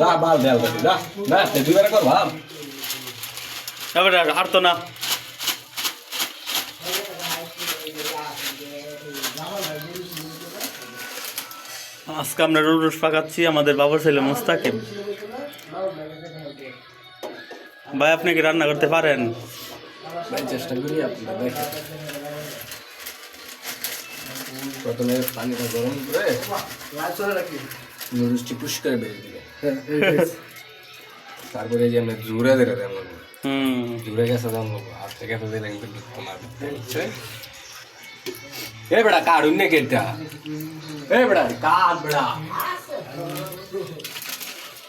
যা বাল দেল দে যা। না তে দুইবার কর ভাব এবারে আর তো না। আজকে আমরা রুস পাকাচ্ছি আমাদের বাবার ছেলে মোস্তাকিম। ভাই আপনি কি রান্না করতে পারেন? ভাই চেষ্টা করি দেখেন প্রথমে পানিটা গরম করে নুডলসটি পুশ করে বেরিয়ে দিবে। তারপরে যে আমরা জুড়ে দিলে হুম। জুড়ে গেছে জানব হাত থেকে তো দিলে কিন্তু না বুঝছে এ বেড়া কাড়ুন নে কেটা? এ বেড়া কাট বেড়া?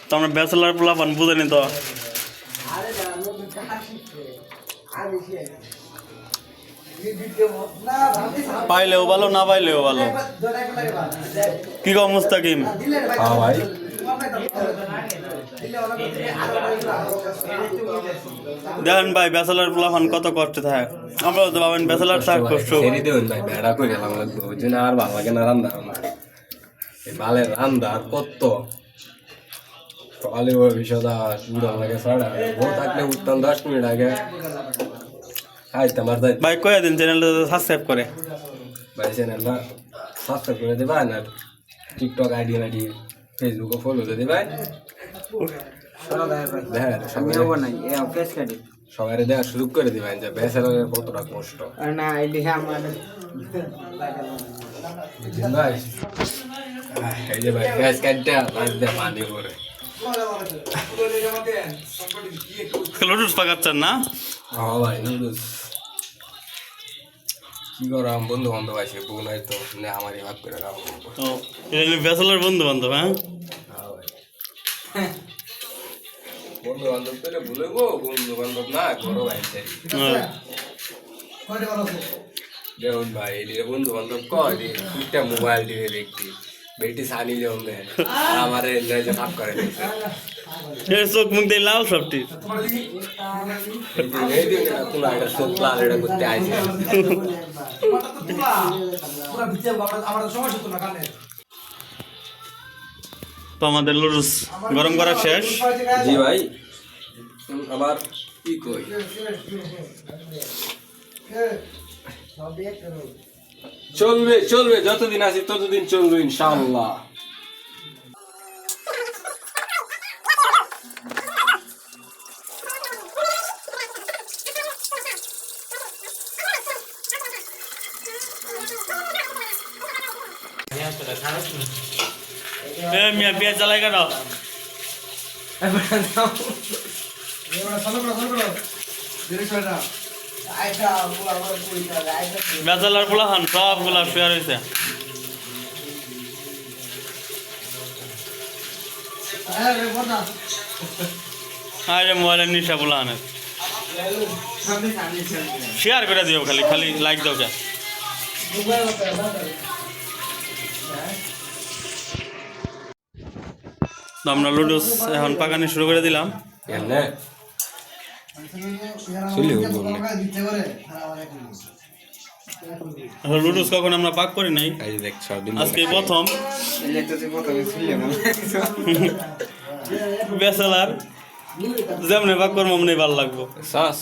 তো আমরা ব্যাচেলার পোলাপান বুঝেনি তো। পাইলেও ভালো না পাইলেও ভালো। কি কম মুস্তাকিম? হ্যাঁ ভাই। দেখেন ভাই ব্যাচেলার পোলাপান কত কষ্ট থাকে? আমরা তো ভাবেন ব্যাচেলার থাক কষ্ট সেরি দেবেন ভাই বেড়া করে এলাম ওই জন্য আর ভালো লাগে না রান্না আমার। বালের রান্না আর কত? সকালে ওই বিষয়টা উড়ান লাগে সাড়া ও থাকলে উঠতাম দশ মিনিট আগে। খাইতাম আর ভাই কয়ে দিন চ্যানেলটা সাবস্ক্রাইব করে। ভাই চ্যানেলটা সাবস্ক্রাইব করে দেবেন আর টিকটক আইডি আইডি ফেসবুকে ফলো দেখেন আমি সবাই হব নাই এ ফেস কাটি সবাই দেখা শুরু করে দিবেন যে বেচারের কতটা কষ্ট। আর না ভাই এই যে ভাই গ্যাস কাটটা লাইট দিয়ে পানি করে লুডুস পাকাচ্ছেন না? হ্যাঁ ভাই নুডলস কি করাম বন্ধু বান্ধব আছে বউ নাই তো না আমারই ভাগ করে খাব ও ব্যাচেলার বন্ধু বান্ধব হ্যাঁ হ্যাঁ ভাই বন্ধু বান্ধব পেলে ভুলে গো বন্ধু বান্ধব না করো ভাই হ্যাঁ। দেখুন ভাই এদিকে বন্ধু বান্ধব একটা মোবাইল দিয়ে দেখতি বেটি সানি জমে আমার এনজয় সাফ করে চোখ মুখ দিয়ে লাল সবটি এই দিন কোন একটা চোখ লাল এটা করতে তো আমাদের লুডুস গরম করা শেষ। জি ভাই, আবার কি কই? চলবে চলবে, যতদিন আছি ততদিন চলবে ইনশাআল্লাহ। মিয়া পেঁয়াজ চালাই কেন? বেচালার পোলা আরে মোবাইলের নিশা পোলা আনে। শেয়ার করে দিও খালি খালি লাইক দাও কে আমরা লুডুস এখন পাকানি শুরু করে দিলাম। আসলে লুডুস কখন আমরা পাক করি নাই? আজকে প্রথম। বেসালার। যেমনি পাক করব অমনি ভালো লাগবো। শ্বাস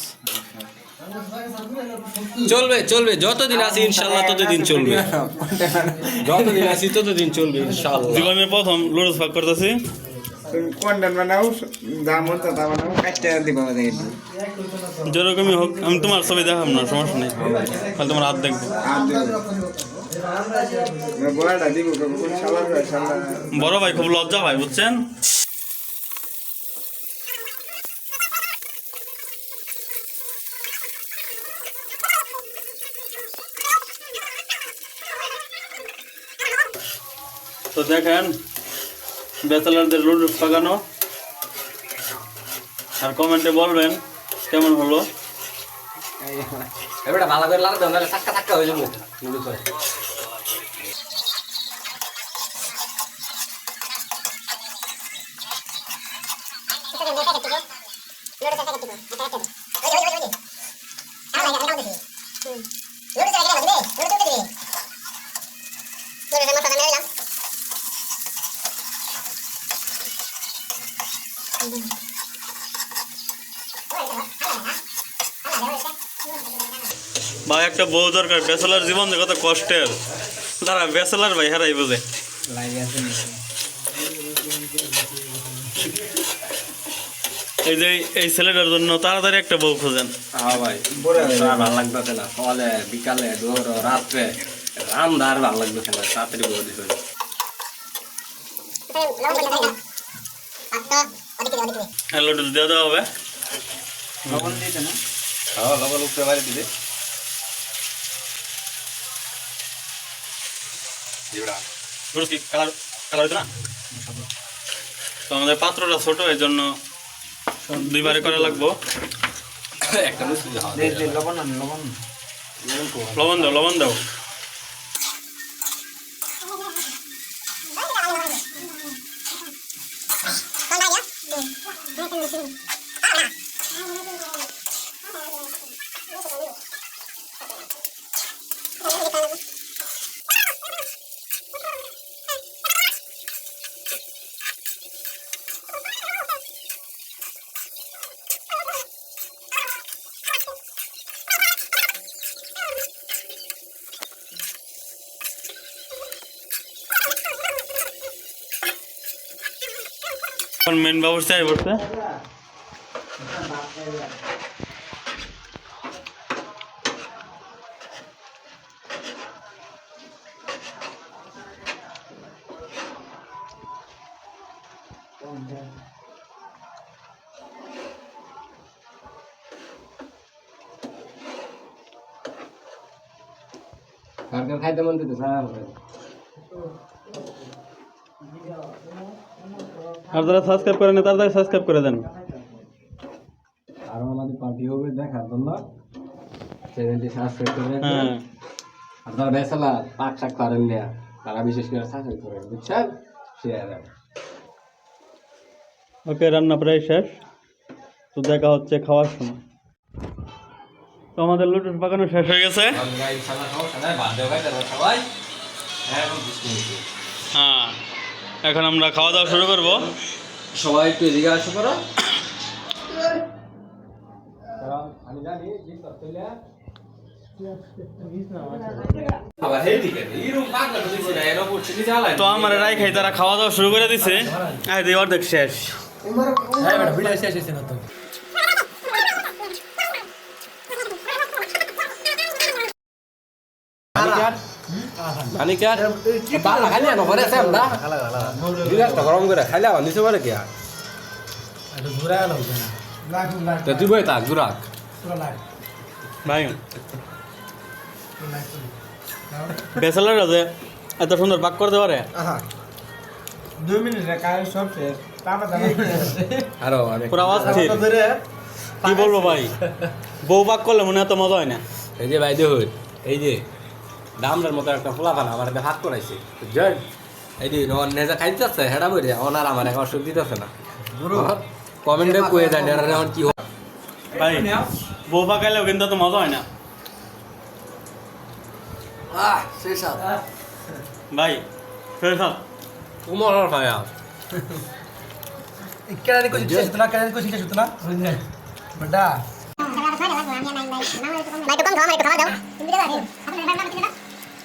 চলবে চলবে যতদিন আছি ইনশাআল্লাহ ততদিন চলবে। যতদিন আছি ততদিন চলবে ইনশাআল্লাহ জীবনের প্রথম লুডুস পাক করতেছি। যেরকমই হোক, আমি তোমার ছবি দেখাম না, সমস্যা নেই। খালি তোমার হাত দেখব। বড় ভাই খুব লজ্জা ভাই, বুঝছেন? তো দেখেন ব্যাচেলারদের রোড পাকানো আর কমেন্টে বলবেন, কেমন হলো? এবারে ভালো করে লাগবে সাক্কা সাক্কা হয়ে যাবে। নুডলস একটা বউ দরকার ব্যাচেলার জীবন যে কত কষ্টের। তারা ব্যাচেলার ভাই হারাই বোঝে। এই যে এই ছেলেটার জন্য তাড়াতাড়ি একটা বউ খোঁজেন। ভাই ভালো লাগতেছে না সকালে বিকালে দুপুর রাত্রে ভালো লাগতেছে না তাড়াতাড়ি দিতে হবে। লডু দেওয়া হবে। লবণ দিতে না? লবণ দিবে। দিবড়া লডু কি কালার কালার হইতো না? তো আমাদের পাত্রটা ছোট এই জন্য দুইবারে করা লাগবো। একটা লবণ দাও লবণ দাও। মেন ব্যবস্থা কার খাইতে মন দিতে স্যার আর যারা সাবস্ক্রাইব করেন তাড়াতাড়ি সাবস্ক্রাইব করে দেন। আরও আমাদের পার্টি হবে দেখার জন্য চ্যানেলটি সাবস্ক্রাইব করে হ্যাঁ। আর যারা বেসালা পাক শাক করেন না। তারা বিশেষ করে সাবস্ক্রাইব করেন বুঝছেন শেয়ার ওকে রান্না প্রায় শেষ। তো দেখা হচ্ছে খাওয়ার সময়। তো আমাদের লুটুস পাকানো শেষ হয়ে গেছে। হ্যাঁ। এখন আমরা খাওয়া দাওয়া শুরু করব। সবাই একটু এদিকে আসো করো। তো আমার রাই খাই তারা খাওয়া দাওয়া শুরু করে দিছে। দিয়ে অর্ধেক শেষ। হ্যাঁ শেষ হয়েছে না তো। মানিকার বালা খালি না পরে আছে আমরা বিলাসটা গরম করে পারে কি আর তো তুই বই থাক গুরাক ভাই বেসালার আছে এত সুন্দর পাক করতে পারে দুই মিনিটে কাজ সব শেষ। আরও পুরো আওয়াজ কি বলব ভাই? বউ পাক করলে মনে এত মজা হয় না? এই যে ভাই দেখুন এই যে। দামটার মতো একটা ফোলা ফানা আমার হাতে করাইছে বুঝছেন এই যে নেজা খাইতে যাচ্ছে হেডা বইরে ওনার আমার এখন ওষুধ দিতেছে না কমেন্টে কয়ে যায় এরা এখন কি হয় ভাই বউ পাকাইলেও কিন্তু এত মজা হয় না আহ শেষ ভাই শেষ। তোমার ভাইয়া কইছি শেষ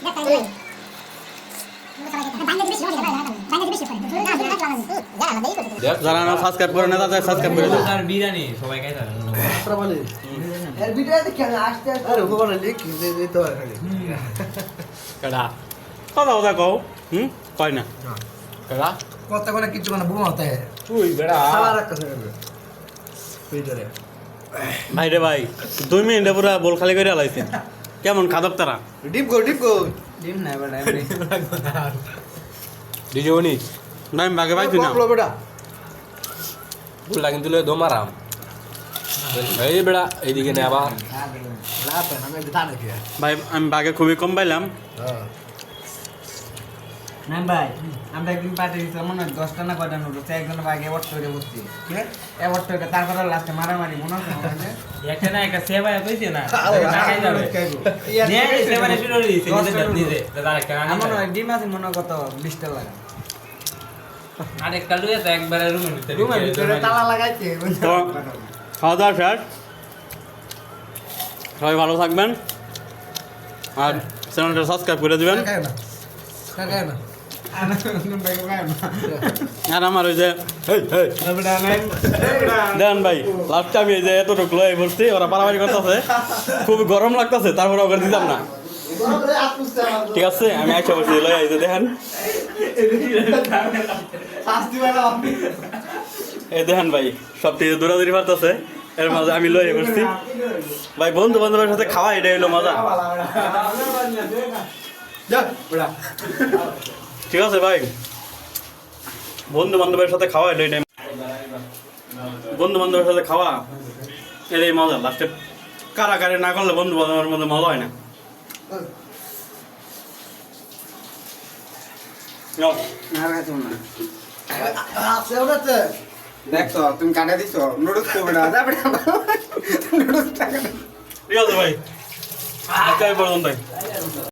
দাও। যারা না সাবস্ক্রাইব করে না তাদের সাবস্ক্রাইব করে দেন বিরিয়ানি সবাই খাই এর ভিডিওতে কেন আসতে আরে ওখানে বলে লিখ দে দে তো খালি। কথা কথা কও হুম? কয় না? কেডা? কথা কোনে কিছু কোনে বুমা হতে है তুই বেড়া। সালা ভাই রে ভাই দুই মিনিটে পুরো বল খালি করে আলাইছে কেমন খাদক তারা? Deep go deep go. ডিম না বেটা ডিজে উনি না আমি বাগে পাইছি না। বলো বেটা। ফুলটা কিন্তু লয়ে দমারাম এই বেড়া এইদিকে নে আবার কি ভাই আমি বাগে খুবই কম পাইলাম। না ভাই আমরা একদিন পার্টি মনে হয় দশটা না কয়টা নোট হচ্ছে একজন অ্যাওয়ার্ড তৈরি করছি অ্যাওয়ার্ড তৈরি তারপরে লাস্টে মারামারি মনে হচ্ছে একটা না একটা সেবা কইছে না না করে আমার মনে হয় ডিম আছে মনে কত বিশটা লাগা। আর একটা লুয়ে তো একবারে রুমের ভিতরে রুমের ভিতরে। তালা লাগাইছে খাওয়া দাওয়া শেষ? সবাই ভালো থাকবেন। আর চ্যানেলটা সাবস্ক্রাইব করে দিবেন। আর আমার ওই যে দেন ভাই লাস্টে আমি এই যে এতটুকু লয়ে বসছি ওরা করতেছে। খুব গরম লাগতেছে তারপরে ওকে দিতাম না। ঠিক আছে আমি আইসা বসছি লয়ে যে দেখেন। এই দেখেন ভাই সব থেকে দৌড়াদৌড়ি পারতেছে এর মাঝে আমি লয়ে বসছি। ভাই বন্ধু বান্ধবের সাথে খাওয়া এটা হলো মজা। ঠিক আছে ভাই। বন্ধু বান্ধবের সাথে খাওয়া এটাই টাইম বন্ধু বান্ধবের সাথে খাওয়া এটাই মজা। লাস্টে কারাকারি না করলে বন্ধু বান্ধবের মধ্যে মজা হয় না। দেখছ তুমি কাটা দিছো। নুডলস করবে না। নুডলস ঠিক আছে ভাই। আজকে